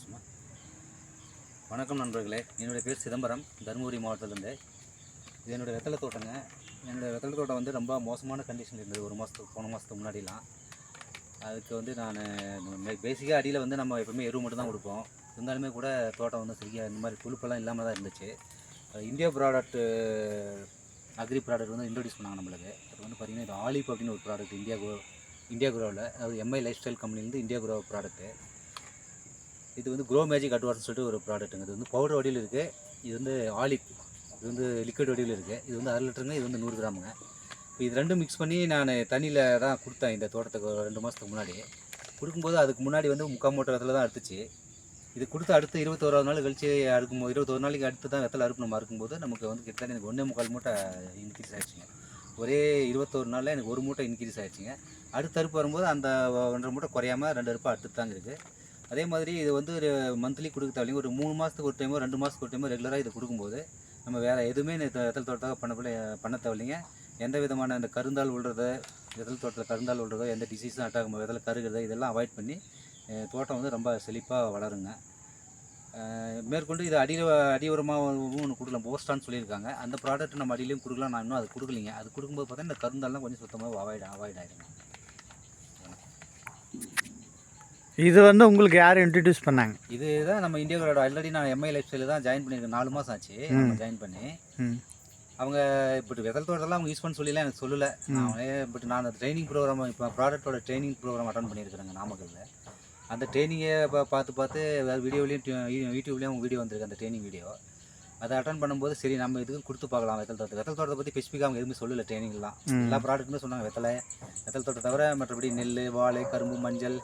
பேசுமா? வணக்கம் நண்பர்களே. என்னுடைய பேர் சிதம்பரம். தருமபுரி மாவட்டத்திலேருந்து. இது என்னுடைய வெத்தலை தோட்டங்க. என்னுடைய வெத்தலை தோட்டம் வந்து ரொம்ப மோசமான கண்டிஷன் இருந்தது. ஒரு மாதத்துக்கு போன மாதத்துக்கு முன்னாடிலாம். அதுக்கு வந்து நான் பேசிக்காக அடியில் வந்து நம்ம எப்பவுமே எருவு மட்டும் தான் கொடுப்போம். இருந்தாலுமே கூட தோட்டம் வந்து சரியாக இந்த மாதிரி துளுப்பெல்லாம் இல்லாமல் தான் இருந்துச்சு. இந்தியா ப்ராடக்ட்டு அக்ரி ப்ராடக்ட் வந்து இன்ட்ரடியூஸ் பண்ணாங்க நம்மளுக்கு. அது வந்து பார்த்திங்கன்னா இது ஆலிப் அப்படின்னு ஒரு ப்ராடக்ட் இந்தியா குரோ இந்தியா குரோவில் அது எம்ஐ லைஃப் ஸ்டைல் கம்பெனிலேருந்து இந்தியா குரோ ப்ராடக்ட்டு இது வந்து க்ரோ மேஜிக் அட்வான்ஸ் சொல்லிட்டு ஒரு ப்ராடக்ட்டுங்க இது வந்து பவுடர் வடியில் இருக்குது இது வந்து ஆலிப் இது வந்து லிக்விட் வடியில் இருக்குது இது வந்து அரை லிட்டருங்க இது வந்து நூறு கிராமுங்க. இப்போ இது ரெண்டும் மிக்ஸ் பண்ணி நான் தண்ணியில் தான் கொடுத்தேன் இந்த தோட்டத்துக்கு ரெண்டு மாதத்துக்கு முன்னாடி. கொடுக்கும்போது அதுக்கு முன்னாடி வந்து முக்கால் மூட்டை வெத்தலை தான் அறுத்துச்சு. இது கொடுத்து அடுத்து இருபத்தோராவது நாள் கழிச்சு அறுக்கும்போது இருபத்தொரு நாளைக்கு அடுத்து தான் வெத்தலை அறுப்பு நம்ம அறுக்கும்போது நமக்கு வந்து கிட்டத்தட்ட எனக்கு ஒன்றே முக்கால் மூட்டை இன்க்ரீஸ் ஆகிடுச்சிங்க ஒரே இருபத்தோரு நாளில் எனக்கு ஒரு மூட்டை இன்க்ரீஸ் ஆகிடுச்சிங்க அடுத்த அறுப்பு வரும்போது அந்த ஒன்றரை மூட்டை குறையாம ரெண்டு அறுப்பு அடுத்து தாங்க இருக்குது அதே மாதிரி இது வந்து ஒரு மந்த்லி கொடுக்க தேவையில்லைங்க ஒரு மூணு மாதத்துக்கு ஒரு டைமோ ரெண்டு மாதத்துக்கு ஒரு டைமோ ரெகுலராக இது கொடுக்கும்போது நம்ம வேறு எதுவுமே இந்த வெத்தல் தோட்டத்தாக பண்ண பண்ண தேவையில்லைங்க. எந்த விதமான இந்த கருந்தால் விழுறது வெத்தல் தோட்டத்தில் கருந்தால் விழுறதோ எந்த டிசீஸும் அட்டாக் ஆகும் வெத்தலை கருகிறது இதெல்லாம் அவாய்ட் பண்ணி தோட்டம் வந்து ரொம்ப செழிப்பாக வளருங்க. மேற்கொண்டு இது அடி அடி உரமாகவும் ஒன்று கொடுக்கலாம். போஸ்டான்னு சொல்லியிருக்காங்க. அந்த ப்ராடக்ட் நம்ம அடியிலையும் கொடுக்கலாம். நான் இன்னும் அது கொடுக்கலிங்க. அது கொடுக்கும்போது பார்த்தா இந்த கருந்தால்லாம் கொஞ்சம் சுத்தமாக அவாய்ட் அவாய்ட் ஆகிடுங்க இது வந்து உங்களுக்கு யார் இன்ட்ரடியூஸ் பண்ணாங்க? இதுதான் நம்ம இந்தியாவோட ஆல்ரெடி நான் எம்ஐ லைஃப் ஸ்டைலில் தான் ஜாயின் பண்ணியிருக்கேன். நாலு மாதம் ஆச்சு. நம்ம ஜாயின் பண்ணி. அவங்க இப்படி வெதல் தோட்டத்தெல்லாம் அவங்க யூஸ் பண்ண சொல்லலாம் எனக்கு சொல்லலை. நான் பட் நான் அந்த ட்ரைனிங் ப்ரோக்ராம் இப்போ ப்ராடக்ட்டோட ட்ரைனிங் ப்ரோக்ராம் அட்டன் பண்ணியிருக்கிறேங்க நாமக்கல்ல. அந்த ட்ரைனிங்கை பார்த்து பார்த்து வேறு வீடியோலையும் யூடியூப்லேயும் அவங்க வீடியோ வந்திருக்கு அந்த ட்ரைனிங் வீடியோ அதை அட்டன் பண்ணும்போது சரி நம்ம இதுக்கு கொடுத்து பார்க்கலாம் வெத்தல் தோட்டத்தை வெத்தல் தோட்டத்தை பற்றி ஸ்பெசிஃபிக்காக அவங்க எதுவுமே சொல்லலை ட்ரைனிங்லாம் எல்லா ப்ராடக்ட்டுமே சொன்னாங்க வெத்தலை வெத்தல் தோட்டத்தை தவிர மற்றபடி நெல் வாழை கரும்பு மஞ்சள்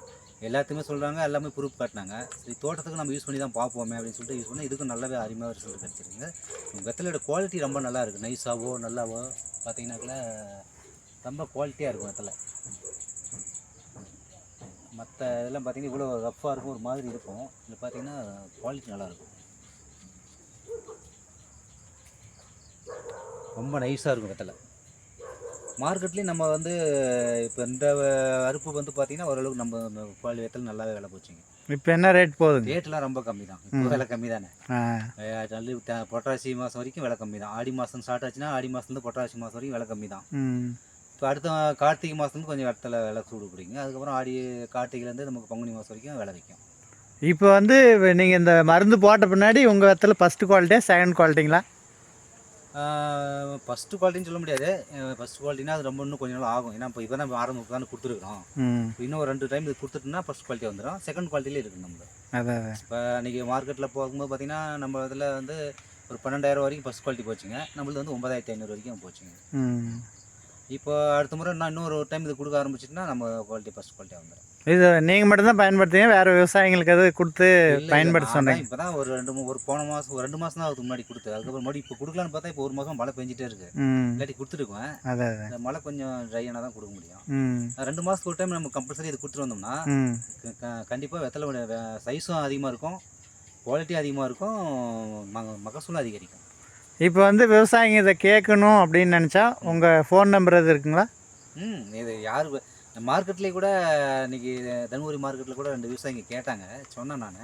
எல்லாத்தையுமே சொல்கிறாங்க எல்லாமே ப்ரூஃப் காட்டினாங்க. சரி தோட்டத்துக்கு நம்ம யூஸ் பண்ணி தான் பார்ப்போமே அப்படின்னு சொல்லிட்டு யூஸ் பண்ணி இதுக்கும் நல்லாவே அருமையாக ரிசல்ட் கிடச்சிருங்க வெத்தலையோட குவாலிட்டி ரொம்ப நல்லா இருக்குது நைஸாவோ நல்லாவோ பார்த்தீங்கன்னாக்கல ரொம்ப குவாலிட்டியாக இருக்கும் வெத்தலை. மற்ற இதெல்லாம் பார்த்தீங்கன்னா இவ்வளோ ரஃப்பாக இருக்கும் ஒரு மாதிரி இருக்கும். இதில் பார்த்தீங்கன்னா குவாலிட்டி நல்லாயிருக்கும் ரொம்ப நைஸாக இருக்கும் வெத்தலை. மார்க்கெட்லேயும் நம்ம வந்து இப்போ இந்த அறுப்பு வந்து பார்த்தீங்கன்னா ஓரளவுக்கு நம்ம குவாலிட்டி வெத்தலை நல்லாவே விலை போச்சுங்க. இப்போ என்ன ரேட் போகுதுங்க? ரேட்லாம் ரொம்ப கம்மி தான் இப்போ விலை கம்மி தானே நல்ல புரட்டாசி மாதம் வரைக்கும் விலை கம்மி தான் ஆடி மாதம் ஸ்டார்ட் ஆச்சுன்னா ஆடி மாதத்துலேருந்து புரட்டாசி மாதம் வரைக்கும் விலை கம்மி தான் இப்போ அடுத்த கார்த்திகை மாதத்துலேருந்து கொஞ்சம் இடத்துல விலை சூடு பிடிங்க அதுக்கப்புறம் ஆடி கார்த்திகைலேருந்து நமக்கு பங்குனி மாதம் வரைக்கும் விலை விற்கும். இப்போ வந்து நீங்கள் இந்த மருந்து போட்ட பின்னாடி உங்கள் வெத்தலை ஃபஸ்ட்டு குவாலிட்டியா செகண்ட் குவாலிட்டிங்களா ஃபஸ்ட்டு குவாலிட்டின்னு சொல்ல முடியாது. ஃபஸ்ட் குவாலிட்டினா அது ரொம்ப இன்னும் கொஞ்சம் நாள் ஆகும். ஏன்னா இப்போ இப்போ தான் ஆரம்பம் தானே கொடுத்துருக்குறோம் ம். இப்போ இன்னும் ஒரு ரெண்டு டைம் இது கொடுத்துட்டுனா ஃபஸ்ட் குவாலிட்டி வந்துடும் செகண்ட் குவாலிட்டிலே இருக்குது நம்ம அதான் இப்போ அன்றைக்கி மார்க்கெட்டில் போகும்போது பார்த்தீங்கன்னா நம்ம இதில் வந்து ஒரு பன்னெண்டாயிரம் வரைக்கும் ஃபஸ்ட் குவாலிட்டி போச்சுங்க. நம்மளது வந்து ஒன்பதாயிரத்தி ஐநூறு வரைக்கும் போச்சுங்க. இப்போ அடுத்த முறை நான் இன்னொரு டைம் இது கொடுக்க ஆரம்பிச்சிட்டுனா நம்ம குவாலிட்டி ஃபஸ்ட் குவாலிட்டி வந்துடும் இது நீங்கள் மட்டும்தான் பயன்படுத்துங்க வேறு விவசாயிங்களுக்கு அது கொடுத்து பயன்படுத்த சொன்னீங்க. இப்போ தான் ஒரு ரெண்டு ஒரு போன மாதம் ஒரு ரெண்டு மாதம் தான் அதுக்கு முன்னாடி கொடுத்து அதுக்கப்புறம் மறுபடியும் இப்போ கொடுக்கலான்னு பார்த்தா இப்போ ஒரு மாதம் மழை பெஞ்சிட்டே இருக்கு. இல்லாட்டி கொடுத்துருக்குவேன். அதான் மழை கொஞ்சம் ட்ரை ஆனால் தான் கொடுக்க முடியும். ரெண்டு மாதத்துக்கு ஒரு டைம் நம்ம கம்பல்சரி இது கொடுத்துட்டு வந்தோம்னா கண்டிப்பாக வெத்தலை சைஸும் அதிகமாக இருக்கும் குவாலிட்டி அதிகமாக இருக்கும் மக மகசூலும் அதிகரிக்கும். இப்போ வந்து விவசாயிங்க இதை கேட்கணும் அப்படின்னு நினச்சா உங்கள் ஃபோன் நம்பர் எது இருக்குங்களா? ம் இது யார்? மார்க்கெட்லேயே கூட இன்னைக்கு தருமபுரி மார்க்கெட்டில் கூட ரெண்டு விவசாயிங்க கேட்டாங்க. சொன்னேன் நான்.